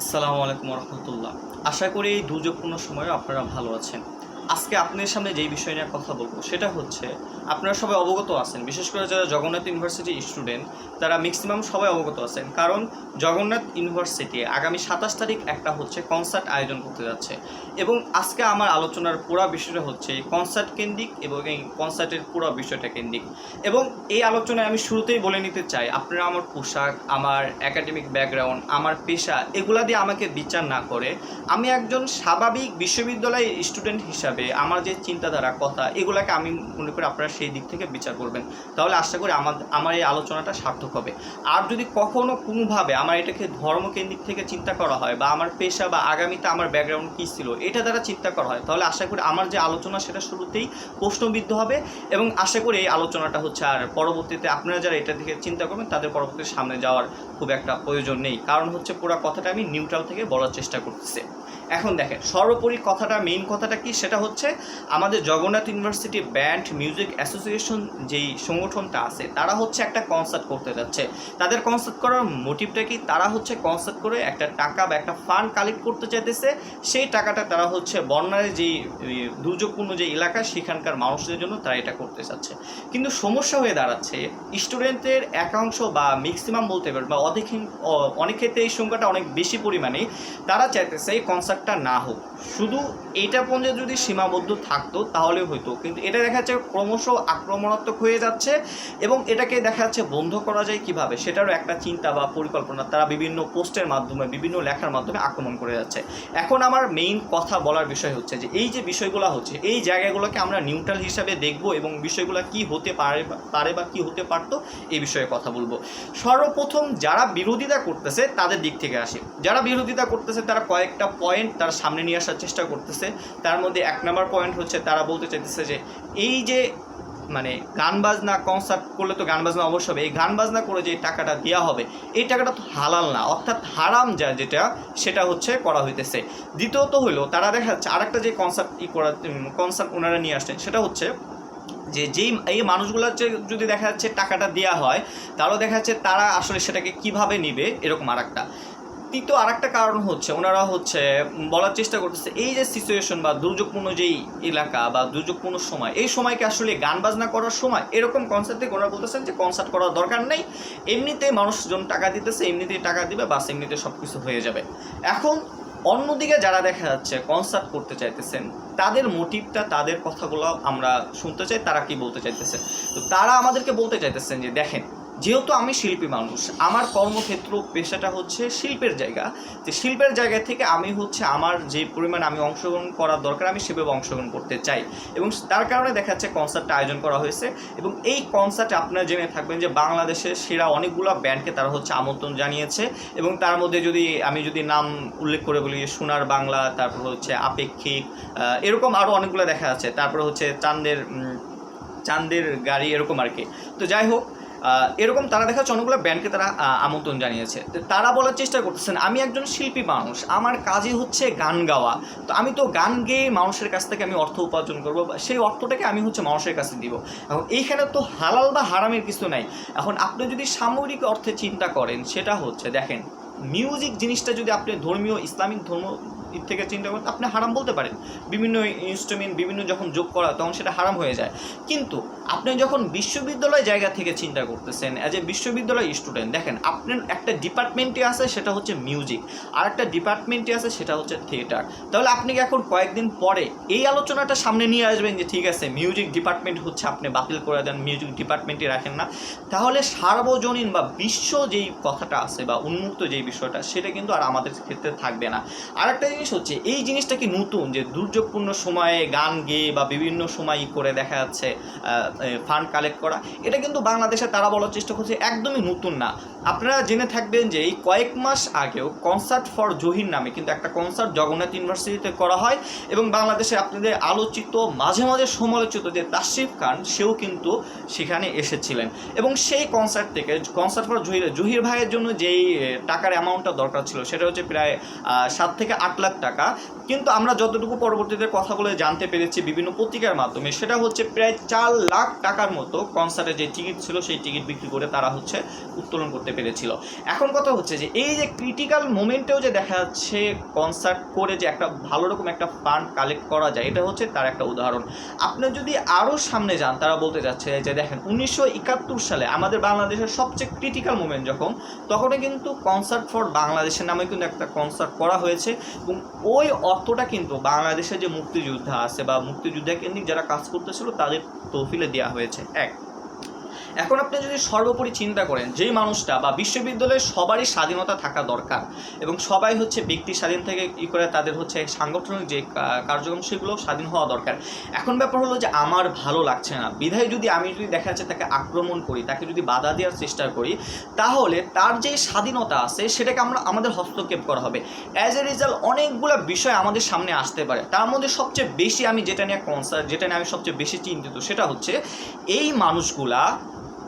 আসসালামু আলাইকুম রহমতুল্লাহ। আশা করি এই দুর্যোগপূর্ণ সময়ে আপনারা ভালো আছেন। আজকে আপনার সামনে যেই বিষয় নিয়ে কথা বলব, সেটা হচ্ছে আপনারা সবাই অবগত আছেন, বিশেষ করে যারা জগন্নাথ ইউনিভার্সিটি স্টুডেন্ট, তারা ম্যাক্সিমাম সবাই অবগত আছেন। কারণ জগন্নাথ ইউনিভার্সিটি আগামী সাতাশ তারিখ একটা হচ্ছে কনসার্ট আয়োজন করতে যাচ্ছে। এবং আজকে আমার আলোচনার পুরো বিষয়টা হচ্ছে কনসার্ট কেন্দ্রিক এবং এই কনসার্টের পুরো বিষয়টা কেন্দ্রিক। এবং এই আলোচনায় আমি শুরুতেই বলে নিতে চাই, আপনারা আমার পোশাক, আমার একাডেমিক ব্যাকগ্রাউন্ড আমার পেশা, এগুলা দিয়ে আমাকে বিচার না করে, আমি একজন স্বাভাবিক বিশ্ববিদ্যালয়ের স্টুডেন্ট হিসাবে আমার যে চিন্তাধারা, কথা, এগুলাকে আমি মনে করি আপনারা সেই দিক থেকে বিচার করবেন। তাহলে আশা করি আমার আমার এই আলোচনাটা সার্থক হবে। আর যদি কখনো কোনোভাবে আমার এটাকে ধর্মকেন্দ্রিক থেকে চিন্তা করা হয় বা আমার পেশা বা আগামীতে আমার ব্যাকগ্রাউন্ড কী ছিল, এটা দ্বারা চিন্তা করা হয়, তাহলে আশা করি আমার যে আলোচনা সেটা শুরুতেই প্রশ্নবিদ্ধ হবে এবং আশা করি এই আলোচনাটা হচ্ছে আর পরবর্তীতে আপনারা যারা এটা থেকে চিন্তা করবেন, তাদের পরবর্তীতে সামনে যাওয়ার খুব একটা প্রয়োজন নেই। কারণ হচ্ছে পুরো কথাটা আমি নিউট্রাল থেকে বলার চেষ্টা করতেছি। এখন দেখেন, সর্বোপরি কথাটা মেইন কথাটা কি? সেটা হচ্ছে আমাদের Jagannath university band music association যেই সংগঠনটা আছে, তারা হচ্ছে একটা কনসার্ট করতে যাচ্ছে। তাদের কনসার্ট করার মোটিভটা কি? তারা হচ্ছে কনসার্ট করে একটা টাকা বা একটা ফান্ড কালেক্ট করতে চাইতেছে। সেই টাকাটা তারা হচ্ছে বন্যার যেই দুর্যোগপূর্ণ যে এলাকা, সেখানকার মানুষদের জন্য তারা এটা করতে চাচ্ছে। কিন্তু সমস্যা হয়ে দাঁড়াচ্ছে স্টুডেন্টের একাংশ বা ম্যাক্সিমাম বলতে পারেন বা অধিক অনেক ক্ষেত্রে এই সংখ্যাটা অনেক বেশি পরিমাণে তারা চাইতেছে এই কনসার্টটা না হোক, শুধু এইটা পর্যন্ত যদি সীমাবদ্ধ থাকতো তাহলে হয়তো কিন্তু এটা দেখা যাচ্ছে ক্রমশ আক্রমণাত্মক হয়ে যাচ্ছে এবং এটাকে দেখা যাচ্ছে বন্ধ করা যায় কীভাবে সেটারও একটা চিন্তা বা পরিকল্পনা তারা বিভিন্ন পোস্টের মাধ্যমে, বিভিন্ন লেখার মাধ্যমে আক্রমণ করে যাচ্ছে। এখন আমার মেইন কথা বলার বিষয় হচ্ছে যে, এই যে বিষয়গুলো হচ্ছে, এই জায়গাগুলোকে আমরা নিউট্রাল হিসাবে দেখব এবং বিষয়গুলো কি হতে পারে পারে বা কি হতে পারতো, এই বিষয়ে কথা বলব। সর্বপ্রথম যারা বিরোধিতা করতেছে তাদের দিক থেকে আসে। যারা বিরোধিতা করতেছে তারা কয়েকটা পয়েন্ট তারা সামনে নিয়ে আসার চেষ্টা করতেছে। তার মধ্যে এক নম্বর পয়েন্ট হচ্ছে তারা বলতে চাইতেছে যে, এই যে মানে গান বাজনা কনসার্ট করলে তো গান বাজনা অবশ্য হবে। এই গান বাজনা করে যে টাকাটা দেওয়া হবে, এই টাকাটা তো হালাল না। অর্থাৎ হারাম যা যেটা, সেটা হচ্ছে করা হইতেছে। দ্বিতীয়ত হলো তারা দেখা যাচ্ছে আরেকটা যে কনসার্ট ই করা কনসার্ট ওনারা নিয়ে আসছেন, সেটা হচ্ছে যে, যেই, এই মানুষগুলোর যে যদি দেখা যাচ্ছে টাকাটা দেওয়া হয় তাহলেও দেখা যাচ্ছে তারা আসলে সেটাকে কীভাবে নিবে, এরকম আরেকটা। তৃতীয় আরেকটা কারণ হচ্ছে, ওনারা হচ্ছে বলার চেষ্টা করতেছে, এই যে সিচুয়েশন বা দুর্যোগপূর্ণ যেই এলাকা বা দুর্যোগপূর্ণ সময়, এই সময়কে আসলে গান বাজনা করার সময় এরকম কনসার্ট ওনারা বলতেছেন যে কনসার্ট করার দরকার নেই, এমনিতে মানুষজন টাকা দিতেছে, এমনিতেই টাকা দিবে, বাস এমনিতে সব কিছু হয়ে যাবে। এখন অন্যদিকে যারা দেখা যাচ্ছে কনসার্ট করতে চাইতেছেন, তাদের মোটিভটা তাদের কথাগুলো আমরা শুনতে চাই, তারা কি বলতে চাইতেছেন তো তারা আমাদেরকে বলতে চাইতেছেন যে, দেখেন যেহেতু আমি শিল্পী মানুষ, আমার কর্মক্ষেত্র পেশাটা হচ্ছে শিল্পের জায়গা। যে শিল্পের জায়গা থেকে আমি হচ্ছে আমার যে পরিমাণ আমি অংশগ্রহণ করার দরকার, আমি সেভাবে অংশগ্রহণ করতে চাই। এবং তার কারণে দেখা যাচ্ছে কনসার্টটা আয়োজন করা হয়েছে। এবং এই কনসার্টে আপনারা জেনে থাকবেন যে বাংলাদেশের সেরা অনেকগুলো ব্যান্ডকে তারা হচ্ছে আমন্ত্রণ জানিয়েছে। এবং তার মধ্যে যদি আমি যদি নাম উল্লেখ করে বলি, সোনার বাংলা, তারপর হচ্ছে আপেক্ষিক এরকম আরও অনেকগুলো দেখা যাচ্ছে তারপর হচ্ছে চাঁদের চাঁদের গাড়ি এরকম আর কি। তো যাই হোক এরকম তারা দেখা যাচ্ছে অনেকগুলো ব্যান্ডকে তারা আমন্ত্রণ জানিয়েছে। তারা বলার চেষ্টা করতেছেন, আমি একজন শিল্পী মানুষ, আমার কাজই হচ্ছে গান গাওয়া। তো আমি তো গান গেয়ে মানুষের কাছ থেকে আমি অর্থ উপার্জন করব সেই অর্থটাকে আমি হচ্ছে মানুষের কাছে দিব। এখন এইখানে তো হালাল বা হারামের কিছু নাই। এখন আপনি যদি সামরিক অর্থে চিন্তা করেন, সেটা হচ্ছে, দেখেন মিউজিক জিনিসটা যদি আপনি ধর্মীয়, ইসলামিক ধর্ম দিক থেকে চিন্তা করেন, আপনি হারাম বলতে পারেন। বিভিন্ন ইনস্ট্রুমেন্ট বিভিন্ন যখন যোগ করা, তখন সেটা হারাম হয়ে যায়। কিন্তু আপনি যখন বিশ্ববিদ্যালয় জায়গা থেকে চিন্তা করতেছেন অ্যাজ এ বিশ্ববিদ্যালয় স্টুডেন্ট দেখেন, আপনার একটা ডিপার্টমেন্টে আছে, সেটা হচ্ছে মিউজিক আর একটা ডিপার্টমেন্টে আছে, সেটা হচ্ছে থিয়েটার তাহলে আপনি এখন কয়েকদিন পরে এই আলোচনাটা সামনে নিয়ে আসবেন যে, ঠিক আছে মিউজিক ডিপার্টমেন্ট হচ্ছে, আপনি বাতিল করে দেন মিউজিক ডিপার্টমেন্টে রাখেন না তাহলে সার্বজনীন বা বিশ্ব যেই কথাটা আছে, বা উন্মুক্ত যেই বিষয়টা, সেটা কিন্তু আর আমাদের ক্ষেত্রে থাকবে না। আরেকটা জিনিস হচ্ছে, এই জিনিসটা কি নতুন যে দুর্যোগপূর্ণ সময়ে গান গেয়ে বা বিভিন্ন সময় করে দেখা যাচ্ছে ফান্ড কালেক্ট করা, এটা কিন্তু বাংলাদেশে তারা বলার চেষ্টা করছে একদমই নতুন না। আপনারা জেনে থাকবেন যে এই কয়েক মাস আগেও কনসার্ট ফর জহির নামে কিন্তু একটা কনসার্ট জগন্নাথ ইউনিভার্সিটিতে করা হয় এবং বাংলাদেশে আপনাদের আলোচিত, মাঝে মাঝে সমালোচিত যে তাশরিফ খান, সেও কিন্তু সেখানে এসেছিলেন। এবং সেই কনসার্ট থেকে কনসার্ট ফর জহির জহির ভাইয়ের জন্য যেই টাকার অ্যামাউন্টটা দরকার ছিল, সেটা হচ্ছে প্রায় সাত থেকে আট লাখ হাজার টাকা। কিন্তু আমরা যতটুকু পরবর্তীতে কথা বলে জানতে পেরেছি বিভিন্ন পত্রিকার মাধ্যমে, সেটা হচ্ছে প্রায় চার লাখ টাকার মতো কনসার্টের যে টিকিট ছিল, সেই টিকিট বিক্রি করে তারা হচ্ছে উত্তোলন করতে পেরেছিল। এখন কথা হচ্ছে যে, এই যে ক্রিটিক্যাল মোমেন্টেও যে দেখা যাচ্ছে কনসার্ট করে যে একটা ভালো রকম একটা ফান্ড কালেক্ট করা যায়, এটা হচ্ছে তার একটা উদাহরণ। আপনি যদি আরও সামনে যান, তারা বলতে যাচ্ছে যে, দেখেন, উনিশশো একাত্তর সালে আমাদের বাংলাদেশের সবচেয়ে ক্রিটিক্যাল মোমেন্ট যখন, তখনই কিন্তু কনসার্ট ফর বাংলাদেশের নামে কিন্তু একটা কনসার্ট করা হয়েছে এবং ওই অর্থটা কিন্তু বাংলাদেশে যে মুক্তিযোদ্ধা আছে বা মুক্তিযোদ্ধা কেন্দ্রিক যারা কাজ করতেছিল, তাদের তহফিলে দেওয়া হয়েছে। এক। এখন আপনি যদি সর্বোপরি চিন্তা করেন, যেই মানুষটা বা বিশ্ববিদ্যালয়ে সবারই স্বাধীনতা থাকা দরকার এবং সবাই হচ্ছে ব্যক্তি স্বাধীন থেকে ই করে তাদের হচ্ছে সাংগঠনিক যে কার্যক্রম, সেগুলো স্বাধীন হওয়া দরকার। এখন ব্যাপার হলো যে আমার ভালো লাগছে না। বিধায় যদি আমি যদি দেখা যাচ্ছে তাকে আক্রমণ করি, তাকে যদি বাধা দেওয়ার চেষ্টা করি, তাহলে তার যে স্বাধীনতা আছে, সেটাকে আমরা, আমাদের হস্তক্ষেপ করা হবে। অ্যাজ এ রেজাল্ট অনেকগুলো বিষয় আমাদের সামনে আসতে পারে। তার মধ্যে সবচেয়ে বেশি আমি যেটা নিয়ে কনসার্ট যেটা নিয়ে আমি সবচেয়ে বেশি চিন্তিত, সেটা হচ্ছে এই মানুষগুলা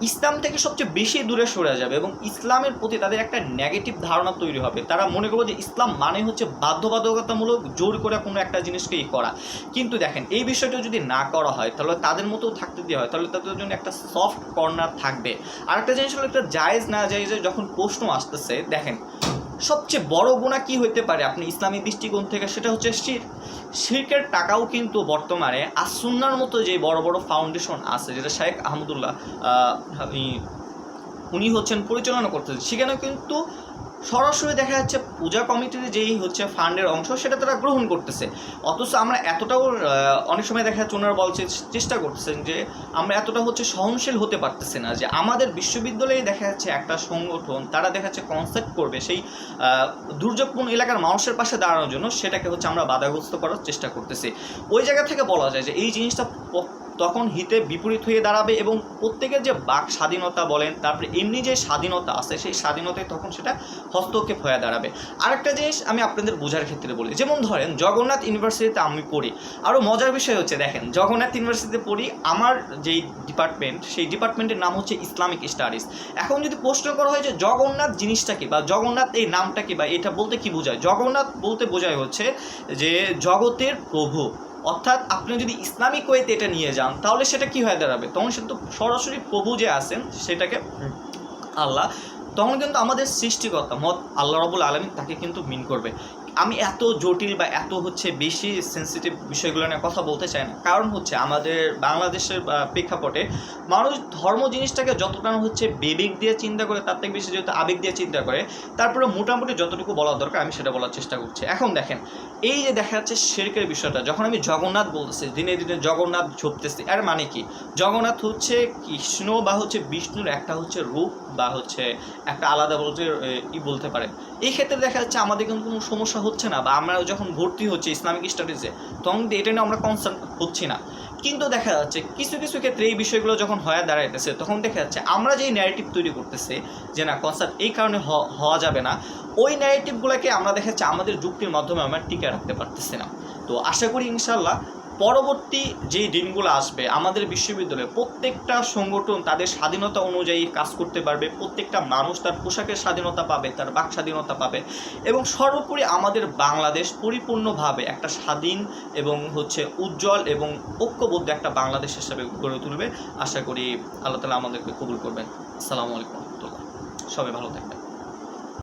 ইসলাম থেকে সবচেয়ে বেশি দূরে সরে যাবে এবং ইসলামের প্রতি তাদের একটা নেগেটিভ ধারণা তৈরি হবে। তারা মনে করবে যে ইসলাম মানে হচ্ছে বাধ্যবাধকতামূলক, জোর করে কোনো একটা জিনিসকে ই করা। কিন্তু দেখেন, এই বিষয়টা যদি না করা হয়, তাহলে তাদের মতো থাকতে দেওয়া হয়, তাহলে তাদের জন্য একটা সফট কর্নার থাকবে। আর একটা জিনিস হলো একটা জায়েজ না জায়েজে যখন প্রশ্ন আসতেছে, দেখেন সবচেয়ে বড় গুণা কি হইতে পারে? আপনি ইসলামী দৃষ্টিকোণ থেকে সেটা হচ্ছে শির। শিরকের টাকাও কিন্তু বর্তমানে আসুন্নার মতো যে বড় বড় ফাউন্ডেশন আছে, যেটা শেখ আহমদুল্লাহ উনি হচ্ছেন পরিচালনা করতেছেন। সেখানেও কিন্তু সরাসরি দেখা যাচ্ছে পূজা কমিটির যেই হচ্ছে ফান্ডের অংশ, সেটা তারা গ্রহণ করতেছে। অথচ আমরা এতটাও অনেক সময় দেখা যাচ্ছে ওনারা বলছে, চেষ্টা করতেছেন যে আমরা এতটা হচ্ছে সহনশীল হতে পারতেছি না যে আমাদের বিশ্ববিদ্যালয়ে দেখা যাচ্ছে একটা সংগঠন, তারা দেখা যাচ্ছে কনসেপ্ট করবে সেই দুর্যোগপূর্ণ এলাকার মানুষের পাশে দাঁড়ানোর জন্য, সেটাকে হচ্ছে আমরা বাধাগ্রস্ত করার চেষ্টা করতেছি। ওই জায়গা থেকে বলা যায় যে এই জিনিসটা তখন হিতে বিপরীত হয়ে দাঁড়াবে এবং প্রত্যেকের যে বাক স্বাধীনতা বলেন, তারপরে এমনি যে স্বাধীনতা আছে, সেই স্বাধীনতায় তখন সেটা হস্তক্ষেপ হয়ে দাঁড়াবে। আরেকটা জিনিস আমি আপনাদের বোঝার ক্ষেত্রে বলি, যেমন ধরেন জগন্নাথ ইউনিভার্সিটিতে আমি পড়ি। আরও মজার বিষয় হচ্ছে, দেখেন জগন্নাথ ইউনিভার্সিটিতে পড়ি, আমার যেই ডিপার্টমেন্ট সেই ডিপার্টমেন্টের নাম হচ্ছে ইসলামিক স্টাডিজ এখন যদি প্রশ্ন করা হয় যে জগন্নাথ জিনিসটা কি বা জগন্নাথ এই নামটা কি বা এটা বলতে কি বোঝায়? জগন্নাথ বলতে বোঝায় হচ্ছে যে জগতের প্রভু। অর্থাৎ আপনি যদি ইসলামিক ওয়েতে এটা নিয়ে যান, তাহলে সেটা কি হয়ে দাঁড়াবে? তখন সে তো সরাসরি প্রভু যে আসেন সেটাকে আল্লাহ, তখন কিন্তু আমাদের সৃষ্টিকর্তা মত আল্লাহ রবুল আলমী তাকে কিন্তু মিন করবে। আমি এত জটিল বা এত হচ্ছে বেশি সেন্সিটিভ বিষয়গুলো নিয়ে কথা বলতে চাই না। কারণ হচ্ছে আমাদের বাংলাদেশের প্রেক্ষাপটে মানুষ ধর্ম জিনিসটাকে যতটা হচ্ছে বিবেক দিয়ে চিন্তা করে, তার থেকে বেশি যেহেতু আবেগ দিয়ে চিন্তা করে তারপরে মোটামুটি যতটুকু বলা দরকার আমি সেটা বলার চেষ্টা করছি। এখন দেখেন, এই যে দেখা যাচ্ছে শেরকের বিষয়টা, যখন আমি জগন্নাথ বলতেছি, দিনে দিনে জগন্নাথ ঝোপতেছি, এর মানে কি? জগন্নাথ হচ্ছে কৃষ্ণ বা হচ্ছে বিষ্ণুর একটা হচ্ছে রূপ বা হচ্ছে একটা আলাদা বলতে ই বলতে পারে। এই ক্ষেত্রে দেখা যাচ্ছে আমাদের কিন্তু কোনো সমস্যা হচ্ছে না বা আমরা যখন ভর্তি হচ্ছে ইসলামিক স্টাডিজে, তখন এটা নিয়ে আমরা কনসার্ন হচ্ছি না। কিন্তু দেখা যাচ্ছে কিছু কিছু ক্ষেত্রে এই বিষয়গুলো যখন হয়ে দাঁড়াইতেছে, তখন দেখা যাচ্ছে আমরা যেই ন্যারেটিভ তৈরি করতেছে যে না কনসার্ট এই কারণে হওয়া যাবে না, ওই ন্যারেটিভগুলোকে আমরা দেখা যাচ্ছে আমাদের যুক্তির মাধ্যমে আমরা টিকে রাখতে পারতেছি না। তো আশা করি ইনশাল্লাহ পরবর্তী যেই দিনগুলো আসবে, আমাদের বিশ্ববিদ্যালয়ে প্রত্যেকটা সংগঠন তাদের স্বাধীনতা অনুযায়ী কাজ করতে পারবে, প্রত্যেকটা মানুষ তার পোশাকের স্বাধীনতা পাবে, তার বাক স্বাধীনতা পাবে এবং সর্বোপরি আমাদের বাংলাদেশ পরিপূর্ণভাবে একটা স্বাধীন এবং হচ্ছে উজ্জ্বল এবং ঐক্যবদ্ধ একটা বাংলাদেশ হিসাবে গড়ে তুলবে। আশা করি আল্লাহ তালা আমাদেরকে কবুল করবেন। আসসালামু আলাইকুম রহমতুল্লাহ। সবাই ভালো থাকবেন।